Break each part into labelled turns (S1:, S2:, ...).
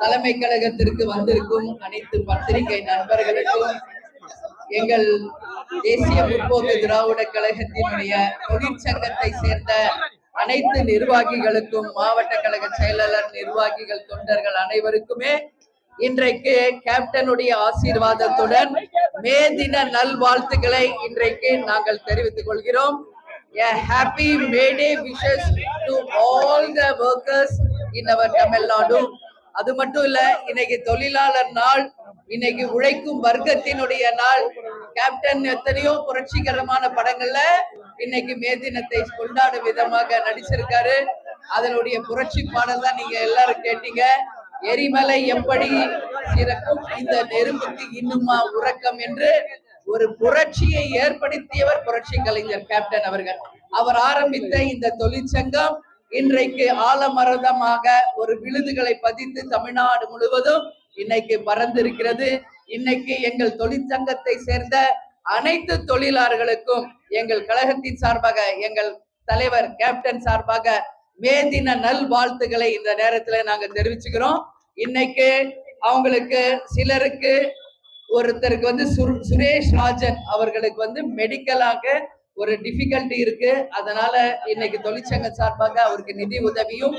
S1: தலைமை கழகத்திற்கு வந்திருக்கும் அனைத்து பத்திரிகை நண்பர்களுக்கும் எங்கள் தேசிய முற்போக்கு திராவிட கழகத்தினுடைய தொழிற்சங்கத்தை சேர்ந்த அனைத்து நிர்வாகிகளுக்கும் மாவட்ட கழக செயலாளர் நிர்வாகிகள் தொண்டர்கள் அனைவருக்குமே இன்றைக்கு கேப்டனுடைய ஆசீர்வாதத்துடன் மே தின நல்வாழ்த்துக்களை இன்றைக்கு நாங்கள் தெரிவித்துக் கொள்கிறோம் A happy May Day wishes to all the workers in our Tamil Nadu. அது மட்டும் இல்ல இன்னைக்கு தொழிலாளர் நாள் இன்னைக்கு உழைக்கும் வர்க்கத்தினுடைய நாள். கேப்டன் எத்தனையோ புரட்சிகரமான படங்கள்ல இன்னைக்கு மே தினத்தை கொண்டாடும் விதமாக நடிச்சிருக்காரு. அதனுடைய புரட்சி பாடல் தான் நீங்க எல்லாரும் கேட்டீங்க. எரிமலை எப்படி சிறக்கும்? இந்த நெருப்புக்கு இன்னுமா உறக்கம் என்று ஒரு புரட்சியை ஏற்படுத்தியவர் புரட்சி கலைஞர் கேப்டன் அவர்கள். அவர் ஆரம்பித்த இந்த தொழிற்சங்கம் இன்றைக்கு ஆலமரதமாக ஒரு விழுதுகளை பதித்து தமிழ்நாடு முழுவதும் இன்னைக்கு பறந்திருக்கிறது இன்னைக்கு எங்கள் தொழிற்சங்கத்தை சேர்ந்த அனைத்து தொழிலாளர்களுக்கும் எங்கள் கழகத்தின் சார்பாக எங்கள் தலைவர் கேப்டன் சார்பாக மே தின நல் வாழ்த்துக்களை இந்த நேரத்துல நாங்க தெரிவிச்சுக்கிறோம். இன்னைக்கு அவங்களுக்கு சிலருக்கு ஒருத்தருக்கு வந்து சுரேஷ் ராஜன் அவர்களுக்கு வந்து மெடிக்கலாக ஒரு டிஃபிகல்ட்டி இருக்கு. அதனால இன்னைக்கு தொழிற்சங்க சார்பாக அவருக்கு நிதி உதவியும்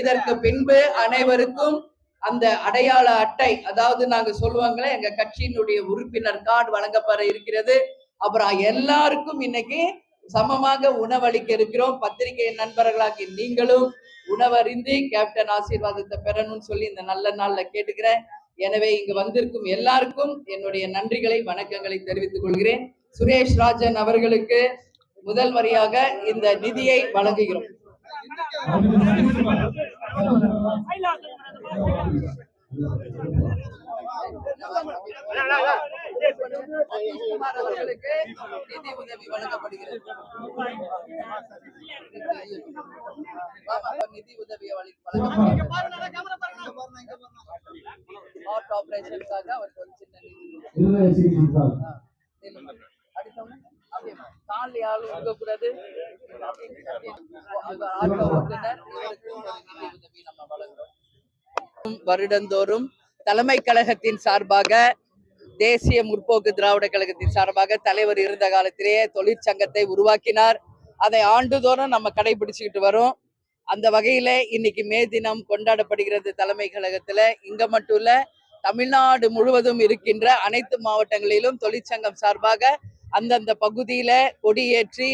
S1: இதற்கு பின்பு அனைவருக்கும் அந்த அடையாள அட்டை அதாவது நாங்க சொல்லுவாங்களே எங்க கட்சியினுடைய உறுப்பினர் கார்டு வழங்கப்பட இருக்கிறது. அப்புறம் எல்லாருக்கும் இன்னைக்கு சமமாக உணவளிக்க இருக்கிறோம். பத்திரிகை நண்பர்களாகி நீங்களும் உணவறிந்து கேப்டன் ஆசீர்வாதத்தை பெறணும்னு சொல்லி இந்த நல்ல நாள்ல கேட்டுக்கிறேன். எனவே இங்கு வந்திருக்கும் எல்லாருக்கும் என்னுடைய நன்றிகளை வணக்கங்களை தெரிவித்துக் கொள்கிறேன். சுரேஷ் ராஜன் அவர்களுக்கு முதல் வரியாக இந்த நிதியை வழங்குகிறோம். அவர்களுக்கு நிதி உதவி வழங்கப்படுகிறது. நிதி உதவி வழி- வழங்கப்படுகிறது. ஆபரேஷனுக்காக அவருக்கு ஒரு சின்ன வழங்குறோம். வருடந்தோறும் தலைமை கழகத்தின் சார்பாக தேசிய முற்போக்கு திராவிட கழகத்தின் சார்பாக தலைவர் இருந்த காலத்திலேயே தொழிற்சங்கத்தை உருவாக்கினார். அதை ஆண்டுதோறும் நம்ம கடைபிடிச்சுக்கிட்டு வரோம். அந்த வகையில இன்னைக்கு மே தினம் கொண்டாடப்படுகிறது தலைமை கழகத்துல. இங்க மட்டும் இல்ல தமிழ்நாடு முழுவதும் இருக்கின்ற அனைத்து மாவட்டங்களிலும் தொழிற்சங்கம் சார்பாக அந்தந்த பகுதியில கொடியேற்றி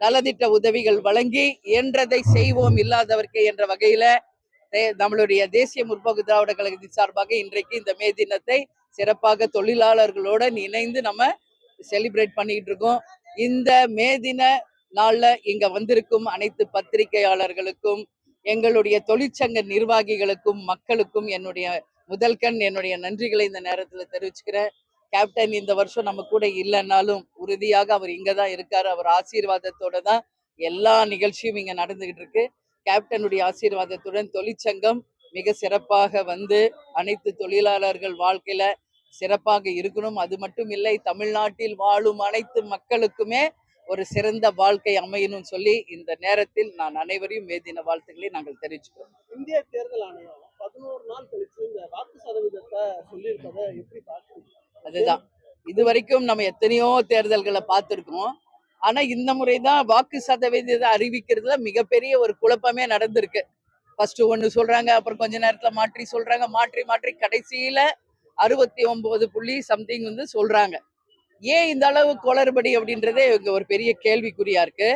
S1: நலத்திட்ட உதவிகள் வழங்கி இயன்றதை செய்வோம் இல்லாதவர்க்கு என்ற வகையில தே- நம்மளுடைய தேசிய முற்போக்கு திராவிட கழகத்தின் சார்பாக இன்றைக்கு இந்த மே தினத்தை சிறப்பாக தொழிலாளர்களோட இணைந்து நம்ம செலிப்ரேட் பண்ணிட்டு இருக்கோம். இந்த மே தின நாள்ல இங்க வந்திருக்கும் அனைத்து பத்திரிகையாளர்களுக்கும் எங்களுடைய தொழிற்சங்க நிர்வாகிகளுக்கும் மக்களுக்கும் என்னுடைய முதல்கண் என்னுடைய நன்றிகளை இந்த நேரத்துல தெரிவிச்சுக்கிறேன். கேப்டன் இந்த வருஷம் நம்ம கூட இல்லைன்னாலும் உறுதியாக அவர் இங்கே தான் இருக்காரு. அவர் ஆசீர்வாதத்தோட தான் எல்லா நிகழ்ச்சியும் இங்க நடந்துகிட்டு இருக்கு. கேப்டனுடைய ஆசீர்வாதத்துடன் தொழிற்சங்கம் மிக சிறப்பாக வந்து அனைத்து தொழிலாளர்கள் வாழ்க்கையில சிறப்பாக இருக்கணும். அது மட்டும் இல்லை தமிழ்நாட்டில் வாழும் அனைத்து மக்களுக்குமே ஒரு சிறந்த வாழ்க்கை அமையணும்னு சொல்லி இந்த நேரத்தில் நான் அனைவரையும் மேதின வாழ்த்துக்களை நாங்கள் தெரிவிச்சுக்கிறோம்.
S2: இந்திய தேர்தல் ஆணையம் பதினோரு நாள் கழிச்சு இந்த வாக்கு சதவீதத்தை சொல்லியிருப்பதை எப்படி பார்க்குறீங்க?
S1: அதுதான். இது வரைக்கும் நம்ம எத்தனையோ தேர்தல்களை பார்த்துருக்கோம். ஆனா இந்த முறை தான் வாக்கு சதவீதத்தை அறிவிக்கிறதுல மிகப்பெரிய ஒரு குழப்பமே நடந்திருக்கு. ஃபர்ஸ்ட் ஒன்று சொல்றாங்க அப்புறம் கொஞ்ச நேரத்துல மாற்றி சொல்றாங்க மாற்றி மாற்றி கடைசியில அறுபத்தி ஒன்பது புள்ளி சம்திங் வந்து சொல்றாங்க. ஏன் இந்த அளவு குளறுபடி அப்படின்றதே இவங்க ஒரு பெரிய கேள்விக்குறியா இருக்கு.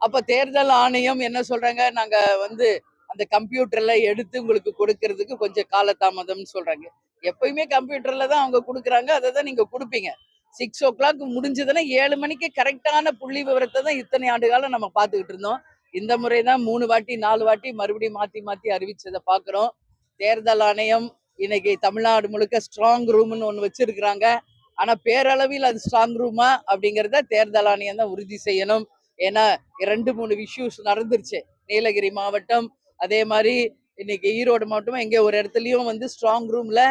S1: அப்ப தேர்தல் ஆணையம் என்ன சொல்றாங்க? நாங்க வந்து அந்த கம்ப்யூட்டர்ல எடுத்து உங்களுக்கு கொடுக்கறதுக்கு கொஞ்சம் காலதாமதம்னு சொல்றாங்க. எப்பயுமே கம்ப்யூட்டர்ல தான் அவங்க கொடுக்குறாங்க. அதை தான் நீங்க கொடுப்பீங்க. சிக்ஸ் ஓ கிளாக் முடிஞ்சதுன்னா ஏழு மணிக்கு கரெக்டான புள்ளி விவரத்தை தான் இத்தனை ஆண்டு காலம் நம்ம பார்த்துக்கிட்டு இருந்தோம். இந்த முறை தான் மூணு வாட்டி நாலு வாட்டி மறுபடியும் மாற்றி மாற்றி அறிவிச்சதை பார்க்குறோம். தேர்தல் ஆணையம் இன்னைக்கு தமிழ்நாடு முழுக்க ஸ்ட்ராங் ரூம்னு ஒன்று வச்சிருக்கிறாங்க. ஆனால் பேரளவில் அது ஸ்ட்ராங் ரூமா அப்படிங்கிறத தேர்தல் ஆணையம் தான் உறுதி செய்யணும். ஏன்னா ரெண்டு மூணு இஷ்யூஸ் நடந்துருச்சு. நீலகிரி மாவட்டம் அதே மாதிரி இன்னைக்கு ஈரோடு மாவட்டம் எங்கே ஒரு இடத்துலையும் வந்து ஸ்ட்ராங் ரூமில்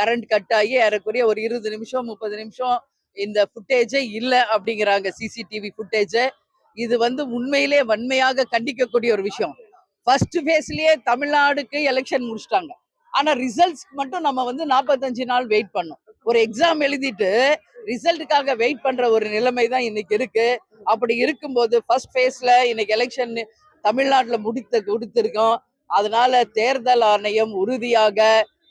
S1: கரண்ட் கட் ஆகி ஏறக்குறைய ஒரு இருபது நிமிஷம் முப்பது நிமிஷம் இந்த ஃபுட்டேஜே இல்லை அப்படிங்கிறாங்க. சிசிடிவி ஃபுட்டேஜ் இது வந்து உண்மையிலே வன்மையாக கண்டிக்கக்கூடிய ஒரு விஷயம். ஃபர்ஸ்ட் ஃபேஸ்லயே தமிழ்நாடுக்கு எலெக்ஷன் முடிச்சிட்டாங்க. ஆனா ரிசல்ட்ஸ்க்கு மட்டும் நம்ம வந்து நாற்பத்தஞ்சு நாள் வெயிட் பண்ணோம். ஒரு எக்ஸாம் எழுதிட்டு ரிசல்ட்டுக்காக வெயிட் பண்ற ஒரு நிலைமை தான் இன்னைக்கு இருக்கு. அப்படி இருக்கும்போது ஃபர்ஸ்ட் ஃபேஸ்ல இன்னைக்கு எலெக்ஷன் தமிழ்நாட்டில் முடித்த கொடுத்துருக்கோம். அதனால தேர்தல் ஆணையம் உறுதியாக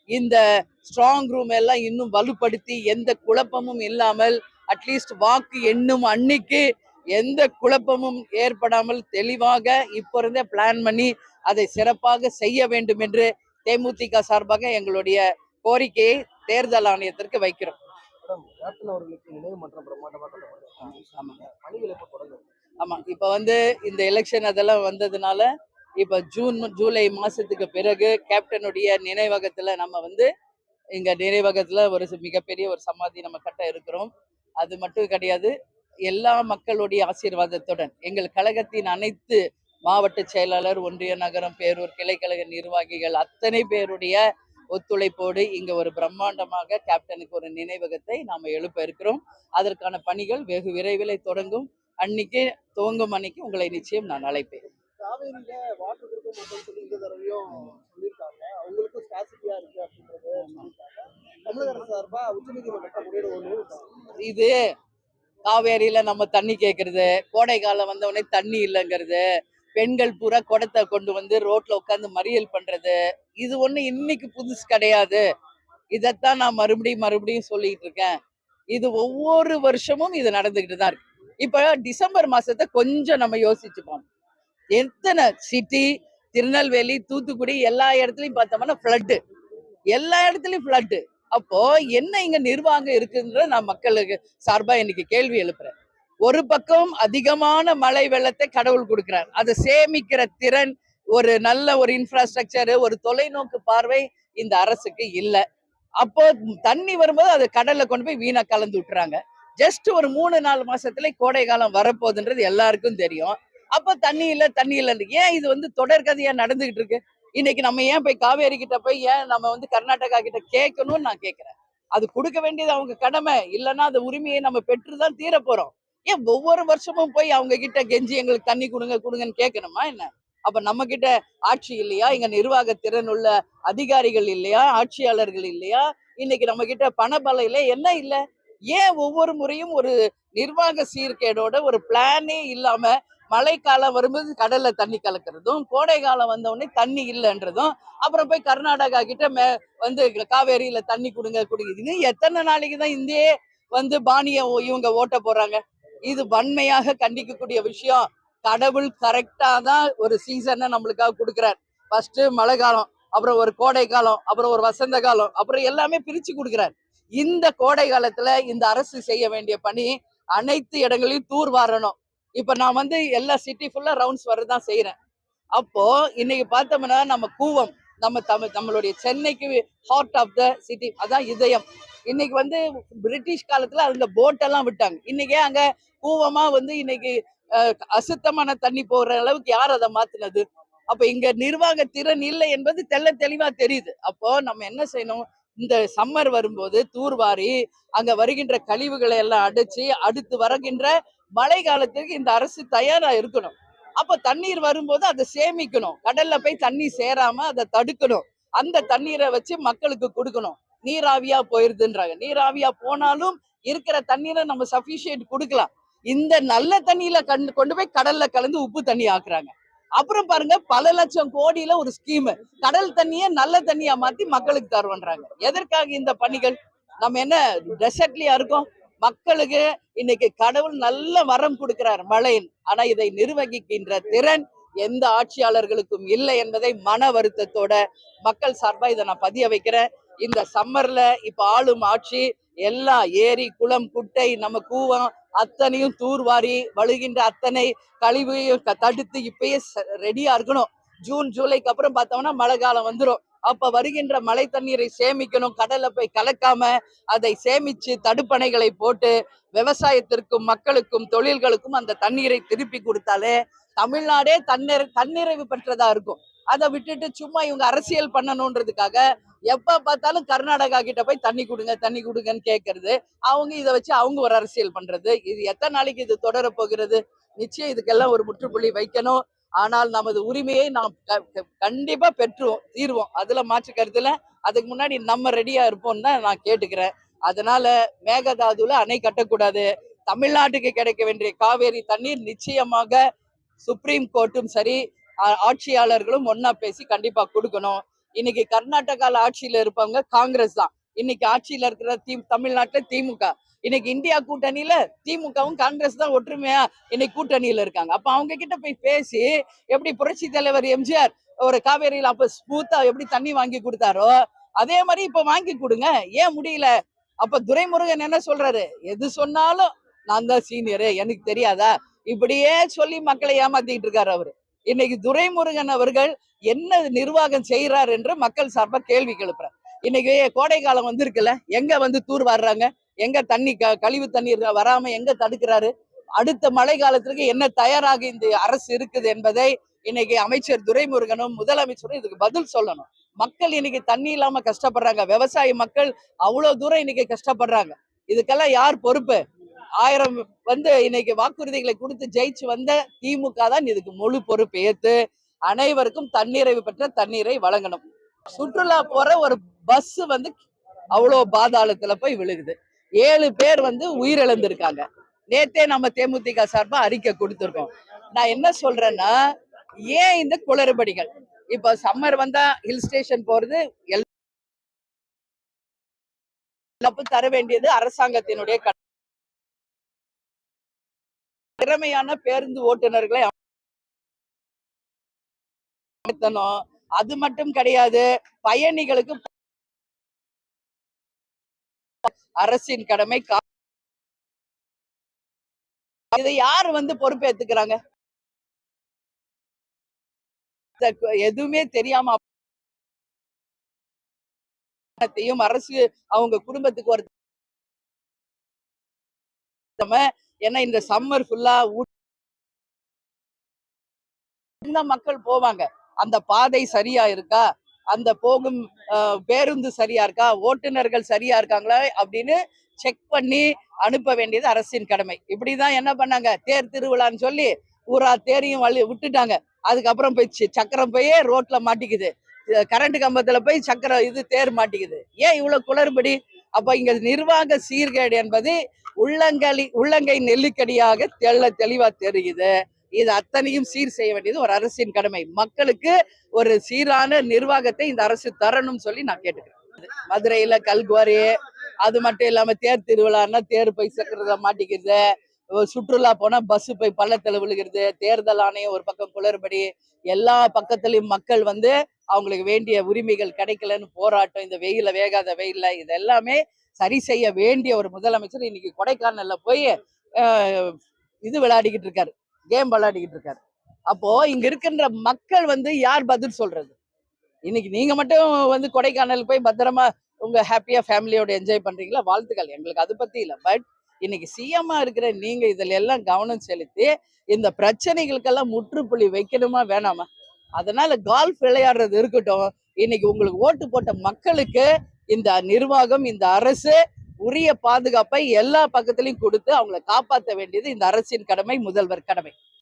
S1: இந்த ஸ்ட்ராங் ரூம் எல்லாம் இன்னும் வலுப்படுத்தி எந்த குழப்பமும் இல்லாமல் அட்லீஸ்ட் வாக்கு எண்ணும் அன்னைக்கு எந்த குழப்பமும் ஏற்படாமல் தெளிவாக இப்போ இருந்தே பிளான் பண்ணி அதை சிறப்பாக செய்ய வேண்டும் என்று தேமுதிக சார்பாக எங்களுடைய கோரிக்கையை தேர்தல் ஆணையத்திற்கு வைக்கிறோம்.
S2: மேடம் கேப்டன் அவர்களுக்கு நினைவு மன்றம் பிரம்மாண்டமாக கட்டப்படுது.
S1: ஆமாங்க.
S2: பணிகள் எப்போ தொடங்கும்
S1: ஆமா இப்ப வந்து இந்த எலெக்ஷன் அதெல்லாம் வந்ததுனால இப்போ ஜூன் ஜூலை மாதத்துக்கு பிறகு கேப்டனுடைய நினைவகத்தில் நம்ம வந்து இங்கே நினைவகத்தில் ஒரு மிகப்பெரிய ஒரு சமாதி நம்ம கட்ட இருக்கிறோம். அது மட்டும் கிடையாது எல்லா மக்களுடைய ஆசீர்வாதத்துடன் எங்கள் கழகத்தின் அனைத்து மாவட்ட செயலாளர் ஒன்றிய நகரம் பேரூர் கிளைக்கழக நிர்வாகிகள் அத்தனை பேருடைய ஒத்துழைப்போடு இங்க ஒரு பிரம்மாண்டமாக கேப்டனுக்கு ஒரு நினைவகத்தை நாம் எழுப்ப இருக்கிறோம். அதற்கான பணிகள் வெகு விரைவில் தொடங்கும். அன்னைக்கு துவங்கும் அன்னைக்கு உங்களை நிச்சயம் நான் அழைப்பேன்.
S2: காவேரியில வாக்கு கொடுக்க மாட்டோம்னு சொல்லி இந்த தடவையும் சொல்லியிருக்காங்க. அவங்களுக்கும் ஸ்காசிட்டியா இருக்கு அப்படின்றது சொல்லியிருக்காங்க. தமிழக அரசு சார்பா உச்சநீதிமன்றத்தை முறையிடுவோம்
S1: இது காவேரியில நம்ம தண்ணி கேட்கறது கோடை காலம் வந்த தண்ணி இல்லைங்கிறது பெண்கள் பூரா குடத்தை கொண்டு வந்து ரோட்ல உட்காந்து மறியல் பண்றது இது ஒண்ணு இன்னைக்கு புதுசு கிடையாது. இதைத்தான் நான் மறுபடியும் மறுபடியும் சொல்லிட்டு இருக்கேன். இது ஒவ்வொரு வருஷமும் இது நடந்துகிட்டு தான் இருக்கு. இப்ப டிசம்பர் மாசத்தை கொஞ்சம் நம்ம யோசிச்சுப்போம். எத்தனை சிட்டி திருநெல்வேலி தூத்துக்குடி எல்லா இடத்துலயும் பார்த்தோம்னா ஃப்ளட்டு எல்லா இடத்துலயும் ஃப்ளட்டு அப்போ என்ன இங்க நிர்வாகம் இருக்குன்ற நான் மக்களுக்கு சார்பா இன்னைக்கு கேள்வி எழுப்புறேன். ஒரு பக்கம் அதிகமான மழை வெள்ளத்தை கடவுள் கொடுக்கிறார். அதை சேமிக்கிற திறன் ஒரு நல்ல ஒரு இன்ஃப்ராஸ்ட்ரக்சரு ஒரு தொலைநோக்கு பார்வை இந்த அரசுக்கு இல்ல. அப்போ தண்ணி வரும்போது அதை கடல்ல கொண்டு போய் வீணா கலந்து விட்டுறாங்க. ஜஸ்ட் ஒரு மூணு நாலு மாசத்துல கோடை காலம் வரப்போகுதுன்றது எல்லாருக்கும் தெரியும். அப்போ தண்ணி இல்ல தண்ணி இல்ல ஏன் இது வந்து தொடர்கதையா நடந்துகிட்டு இருக்கு? இன்னைக்கு நம்ம ஏன் போய் காவேரி கிட்ட போய் ஏன் நம்ம வந்து கர்நாடகா கிட்ட கேட்கணும்னு நான் கேட்கிறேன். அது கொடுக்க வேண்டியது அவங்க கடமை. இல்லைன்னா அந்த உரிமையை நம்ம பெற்றுதான் தீர போறோம். ஏன் ஒவ்வொரு வருஷமும் போய் அவங்க கிட்ட கெஞ்சி எங்களுக்கு தண்ணி கொடுங்க கொடுங்கன்னு கேட்கணுமா என்ன? அப்ப நம்ம கிட்ட ஆட்சி இல்லையா? இங்க நிர்வாக திறன் உள்ள அதிகாரிகள் இல்லையா? ஆட்சியாளர்கள் இல்லையா? இன்னைக்கு நம்ம கிட்ட பணபலம் இல்லை என்ன இல்ல? ஏன் ஒவ்வொரு முறையும் ஒரு நிர்வாக சீர்கேடோட ஒரு பிளானே இல்லாம மழைக்காலம் வரும்போது கடல்ல தண்ணி கலக்கிறதும் கோடை காலம் வந்த உடனே தண்ணி இல்லைன்றதும் அப்புறம் போய் கர்நாடகா கிட்ட மே வந்து காவேரியில தண்ணி கொடுங்க கொடுங்க எத்தனை நாளைக்கு தான் இந்தியே வந்து பாணிய இவங்க ஓட்ட போறாங்க. இது வன்மையாக கண்டிக்கக்கூடிய விஷயம். கடவுள் கரெக்டா தான் ஒரு சீசனை நம்மளுக்காக கொடுக்குறார். ஃபர்ஸ்ட் மழை காலம் அப்புறம் ஒரு கோடை காலம் அப்புறம் ஒரு வசந்த காலம் அப்புறம் எல்லாமே பிரிச்சு கொடுக்குறார். இந்த கோடை காலத்துல இந்த அரசு செய்ய வேண்டிய பணி அனைத்து இடங்களையும் தூர் வாரணும் இப்ப நான் வந்து எல்லா சிட்டி ஃபுல்லா ரவுண்ட்ஸ் வரதான் செய்கிறேன் அப்போ இன்னைக்கு பார்த்தோம்னா நம்ம கூவம் நம்ம தமிழ் நம்மளுடைய சென்னைக்கு ஹார்ட் ஆஃப் த சிட்டி அதான் இதயம். இன்னைக்கு வந்து பிரிட்டிஷ் காலத்துல அந்த போட்டெல்லாம் விட்டாங்க. இன்னைக்கே அங்க கூவமா வந்து இன்னைக்கு அசுத்தமான தண்ணி போகிற அளவுக்கு யார் அதை மாற்றினது அப்போ இங்க நிர்வாக திறன் இல்லை என்பது தெள்ள தெளிவா தெரியுது. அப்போ நம்ம என்ன செய்யணும்? இந்த சம்மர் வரும்போது தூர்வாரி அங்க வருகின்ற கழிவுகளை எல்லாம் அடைச்சு அடுத்து வருகின்ற மழை காலத்துக்கு இந்த அரசு தயாரா இருக்கணும். அப்ப தண்ணீர் வரும்போது அதை சேமிக்கணும். கடல்ல போய் தண்ணி சேராம அதை தடுக்கணும். அந்த தண்ணீரை வச்சு மக்களுக்கு கொடுக்கணும். நீராவியா போயிருதுன்றாங்க. நீராவியா போனாலும் இருக்கிற தண்ணீரை நம்ம சஃபிஷியன்ட் கொடுக்கலாம். இந்த நல்ல தண்ணியில கண் கொண்டு போய் கடல்ல கலந்து உப்பு தண்ணி ஆக்குறாங்க. அப்புறம் பாருங்க பல லட்சம் கோடியில ஒரு ஸ்கீம் கடல் தண்ணிய நல்ல தண்ணியா மாத்தி மக்களுக்கு தருவன்றாங்க எதற்காக இந்த பணிகள்? நம்ம என்ன டெசர்ட்லயா இருக்கோம்? மக்களுக்கு இன்னைக்கு கடவுள் நல்ல வரம் கொடுக்கிறார் மழையின். ஆனா இதை நிர்வகிக்கின்ற திறன் எந்த ஆட்சியாளர்களுக்கும் இல்லை என்பதை மன வருத்தத்தோட மக்கள் சார்பா இதை நான் பதிய வைக்கிறேன். இந்த சம்மர்ல இப்ப ஆளும் ஆட்சி எல்லா ஏரி குளம் குட்டை நம்ம கூவம் அத்தனையும் தூர்வாரி வழுகின்ற அத்தனை கழிவையும் தடுத்து இப்பயே ரெடியா இருக்கணும். ஜூன் ஜூலைக்கு அப்புறம் பார்த்தோம்னா மழை காலம் வந்துடும் அப்ப வருகின்ற மழை தண்ணீரை சேமிக்கணும். கடல்ல போய் கலக்காம அதை சேமிச்சு தடுப்பணைகளை போட்டு விவசாயத்திற்கும் மக்களுக்கும் தொழில்களுக்கும் அந்த தண்ணீரை திருப்பி கொடுத்தாலே தமிழ்நாடே தன்னிறை தன்னிறைவு பெற்றதா இருக்கும். அதை விட்டுட்டு சும்மா இவங்க அரசியல் பண்ணணுன்றதுக்காக எப்ப பார்த்தாலும் கர்நாடகா கிட்ட போய் தண்ணி கொடுங்க தண்ணி கொடுங்கன்னு கேட்கறது அவங்க இதை வச்சு அவங்க ஒரு அரசியல் பண்றது. இது எத்தனை நாளைக்கு இது தொடர போகிறது? நிச்சயம் இதுக்கெல்லாம் ஒரு முற்றுப்புள்ளி வைக்கணும். ஆனால் நமது உரிமையை நாம் க- கண்டிப்பா பெற்றுவோம் தீர்வோம். அதுல மாற்று கருத்துல அதுக்கு முன்னாடி நம்ம ரெடியா இருப்போம்னு தான் நான் கேட்டுக்கிறேன். அதனால மேகதாதுல அணை கட்டக்கூடாது. தமிழ்நாட்டுக்கு கிடைக்க வேண்டிய காவேரி தண்ணீர் நிச்சயமாக சுப்ரீம் கோர்ட்டும் சரி ஆ- ஆட்சியாளர்களும் ஒன்னா பேசி கண்டிப்பா கொடுக்கணும். இன்னைக்கு கர்நாடகால ஆட்சியில இருப்பவங்க காங்கிரஸ் தான். இன்னைக்கு ஆட்சியில இருக்கிற தி தமிழ்நாட்டுல திமுக. இன்னைக்கு இந்தியா கூட்டணியில திமுகவும் காங்கிரஸ் தான் ஒற்றுமையா இன்னைக்கு கூட்டணியில இருக்காங்க. அப்ப அவங்க கிட்ட போய் பேசி எப்படி புரட்சி தலைவர் எம்ஜிஆர் ஒரு காவேரியில அப்ப ஸ்மூத்தா எப்படி தண்ணி வாங்கி கொடுத்தாரோ அதே மாதிரி இப்ப வாங்கி கொடுங்க. ஏன் முடியல? அப்ப துரைமுருகன் என்ன சொல்றாரு? எது சொன்னாலும் நான் தான் சீனியரு. எனக்கு தெரியாதா? இப்படியே சொல்லி மக்களை ஏமாத்திட்டு இருக்காரு அவரு. இன்னைக்கு துரைமுருகன் அவர்கள் என்ன நிர்வாகம் செய்கிறார் என்று மக்கள் சார்பா கேள்வி எழுப்புறார். இன்னைக்கு கோடை காலம் வந்திருக்குல்ல எங்க வந்து தூர் வர்றாங்க? எங்க தண்ணி க- கழிவு தண்ணீர் வராம எங்க தடுக்கிறாரு? அடுத்த மழை காலத்திற்கு என்ன தயாராக இந்த அரசு இருக்குது என்பதை இன்னைக்கு அமைச்சர் துரைமுருகனும் முதலமைச்சரும் இதுக்கு பதில் சொல்லணும். மக்கள் இன்னைக்கு தண்ணி இல்லாம கஷ்டப்படுறாங்க. விவசாய மக்கள் அவ்வளவு தூரம் இன்னைக்கு கஷ்டப்படுறாங்க. இதுக்கெல்லாம் யார் பொறுப்பு? ஆயிரம் வந்து இன்னைக்கு வாக்குறுதிகளை கொடுத்து ஜெயிச்சு வந்த திமுக தான் இதுக்கு முழு பொறுப்பு ஏற்று அனைவருக்கும் தண்ணீரை பெற்ற தண்ணீரை வழங்கணும் சுற்றுலா போற ஒரு பஸ் வந்து அவ்வளோ பாதாளத்துல போய் விழுகுது ஏழு பேர் வந்து உயிரிழந்திருக்காங்க நேத்தே நம்ம தேமுதிக சார்பா அறிக்கை கொடுத்துருக்கோம் நான் என்ன சொல்றேன்னா ஏன் இந்த குளறுபடிகள் இப்ப சம்மர் வந்தா ஹில் ஸ்டேஷன் போறது எல்லா தர வேண்டியது அரசாங்கத்தினுடைய திறமையான பேருந்து ஓட்டுநர்களை அது மட்டும் கிடையாது பயணிகளுக்கு அரசின் கடமை இதை யார் வந்து பொறுப்பேத்துக்கிறாங்க? எதுவுமே தெரியாம அரசு அவங்க குடும்பத்துக்கு ஒரு ஏன்னா இந்த சம்மர் ஃபுல்லா மக்கள் போவாங்க. அந்த பாதை சரியா இருக்கா? அந்த போகும் பேருந்து சரியா இருக்கா? ஓட்டுநர்கள் சரியா இருக்காங்களா? அப்படின்னு செக் பண்ணி அனுப்ப வேண்டியது அரசின் கடமை. இப்படிதான் என்ன பண்ணாங்க? தேர் திருவிழான்னு சொல்லி ஊரா தேரையும் வழி விட்டுட்டாங்க. அதுக்கப்புறம் போய் சக்கரம் போய் ரோட்ல மாட்டிக்குது. கரண்ட் கம்பத்துல போய் சக்கரம் இது தேர் மாட்டிக்குது. ஏன் இவ்வளவு குளறுபடி? அப்ப இங்க நிர்வாக சீர்கேடு என்பது உள்ளங்கலி உள்ளங்கை நெல்லிக்கடியாக தெள்ள தெளிவா தெரியுது. இது அத்தனையும் சீர் செய்ய வேண்டியது ஒரு அரசின் கடமை. மக்களுக்கு ஒரு சீரான நிர்வாகத்தை இந்த அரசு தரணும்னு சொல்லி நான் கேட்டுக்கிறேன். மதுரையில கல்குவாரி அது மட்டும் இல்லாம தேர் திருவிழான்னா தேர் போய் சக்கரத மாட்டிக்கிறது சுற்றுலா போனா பஸ் போய் பள்ளத்துல விழுகிறது. தேர்தல் ஆணையம் ஒரு பக்கம் குளறுபடி. எல்லா பக்கத்துலயும் மக்கள் வந்து அவங்களுக்கு வேண்டிய உரிமைகள் கிடைக்கலன்னு போராட்டம். இந்த வெயில வேகாத வெயில்ல இது எல்லாமே சரி செய்ய வேண்டிய ஒரு முதலமைச்சர் இன்னைக்கு கொடைக்கானல்ல போய் இது விளையாடிக்கிட்டு இருக்காரு. கேம் விளையாடிக்கிட்டு இருக்காரு. அப்போ இங்க இருக்கின்ற மக்கள் வந்து யார் பதில் சொல்றது? இன்னைக்கு நீங்க மட்டும் வந்து கொடைக்கானல் போய் பத்திரமா உங்க ஹாப்பியா ஃபேமிலியோட என்ஜாய் பண்றீங்களா? வாழ்த்துக்கள். எங்களுக்கு அது பத்தி இல்ல. பட் இன்னைக்கு சிஎம்மா இருக்கிற நீங்க இதுல எல்லாம் கவனம் செலுத்தி இந்த பிரச்சனைகளுக்கெல்லாம் முற்றுப்புள்ளி வைக்கணுமா வேணாமா? அதனால கால்ஃப் விளையாடுறது இருக்கட்டும். இன்னைக்கு உங்களுக்கு ஓட்டு போட்ட மக்களுக்கு இந்த நிர்வாகம் இந்த அரசு உரிய பாதுகாப்பை எல்லா பக்கத்திலையும் கொடுத்து அவங்களை காப்பாற்ற வேண்டியது இந்த அரசின் கடமை முதல்வர் கடமை.